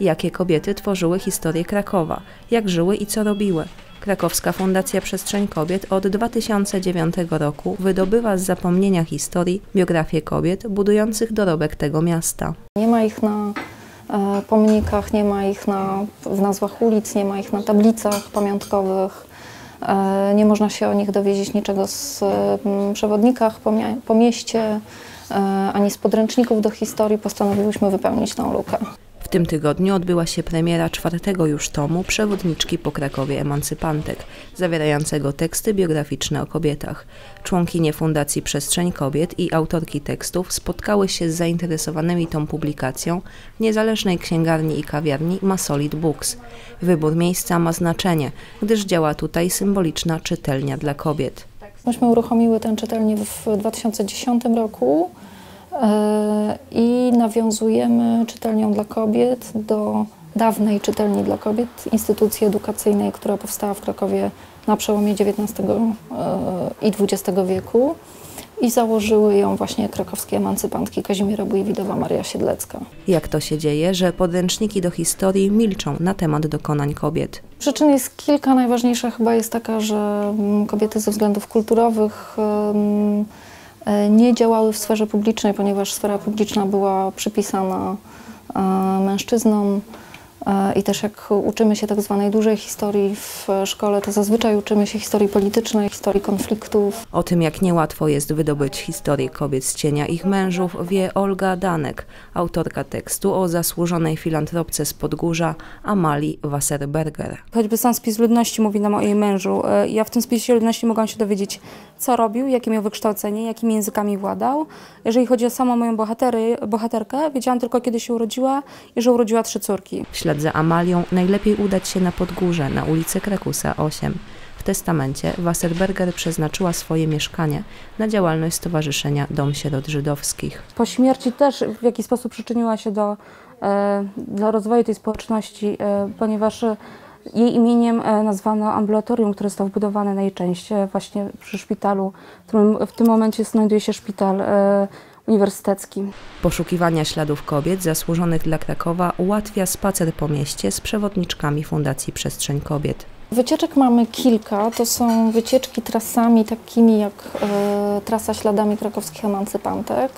jakie kobiety tworzyły historię Krakowa, jak żyły i co robiły. Krakowska Fundacja Przestrzeń Kobiet od 2009 roku wydobywa z zapomnienia historii biografię kobiet budujących dorobek tego miasta. Nie ma ich na e, pomnikach, nie ma ich na, w nazwach ulic, nie ma ich na tablicach pamiątkowych. E, nie można się o nich dowiedzieć niczego z przewodnikach po, po mieście, e, ani z podręczników do historii. Postanowiłyśmy wypełnić tą lukę. W tym tygodniu odbyła się premiera czwartego już tomu Przewodniczki po Krakowie Emancypantek, zawierającego teksty biograficzne o kobietach. Członkinie Fundacji Przestrzeń Kobiet i autorki tekstów spotkały się z zainteresowanymi tą publikacją w niezależnej księgarni i kawiarni Masolid Books. Wybór miejsca ma znaczenie, gdyż działa tutaj symboliczna czytelnia dla kobiet. Myśmy uruchomiły tę czytelnię w 2010 roku i nawiązujemy czytelnią dla kobiet do dawnej czytelni dla kobiet, instytucji edukacyjnej, która powstała w Krakowie na przełomie XIX e, i XX wieku i założyły ją właśnie krakowskie emancypantki Kazimiera Bujwidowa, Maria Siedlecka. Jak to się dzieje, że podręczniki do historii milczą na temat dokonań kobiet? Przyczyn jest kilka. Najważniejsza chyba jest taka, że mm, kobiety ze względów kulturowych e, nie działały w sferze publicznej, ponieważ sfera publiczna była przypisana e, mężczyznom. E, I też jak uczymy się tak zwanej dużej historii w szkole, to zazwyczaj uczymy się historii politycznej, historii konfliktów. O tym, jak niełatwo jest wydobyć historię kobiet z cienia ich mężów, wie Olga Danek, autorka tekstu o zasłużonej filantropce z Podgórza Amalii Wasserberger. Choćby sam spis ludności mówi nam o jej mężu. E, Ja w tym spisie ludności mogłam się dowiedzieć, co robił, jakie miał wykształcenie, jakimi językami władał. Jeżeli chodzi o samą moją bohatery, bohaterkę, wiedziałam tylko, kiedy się urodziła i że urodziła trzy córki. Ślad za Amalią najlepiej udać się na Podgórze, na ulicę Krakusa 8. W testamencie Wasserberger przeznaczyła swoje mieszkanie na działalność Stowarzyszenia Dom Sierot Żydowskich. Po śmierci też w jakiś sposób przyczyniła się do, e, do rozwoju tej społeczności, e, ponieważ jej imieniem e, nazwano ambulatorium, które zostało wbudowane na jej część e, właśnie przy szpitalu, w którym w tym momencie znajduje się szpital uniwersytecki. Poszukiwania śladów kobiet zasłużonych dla Krakowa ułatwia spacer po mieście z przewodniczkami Fundacji Przestrzeń Kobiet. Wycieczek mamy kilka. To są wycieczki trasami takimi jak e, trasa śladami krakowskich emancypantek,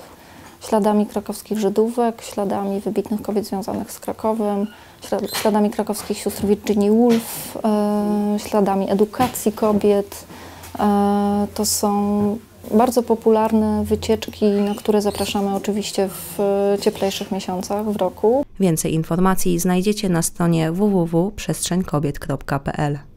śladami krakowskich Żydówek, śladami wybitnych kobiet związanych z Krakowem, ślad- śladami krakowskich sióstr Virginia Woolf, e, śladami edukacji kobiet. E, to są bardzo popularne wycieczki, na które zapraszamy oczywiście w e, cieplejszych miesiącach w roku. Więcej informacji znajdziecie na stronie www.przestrzeńkobiet.pl.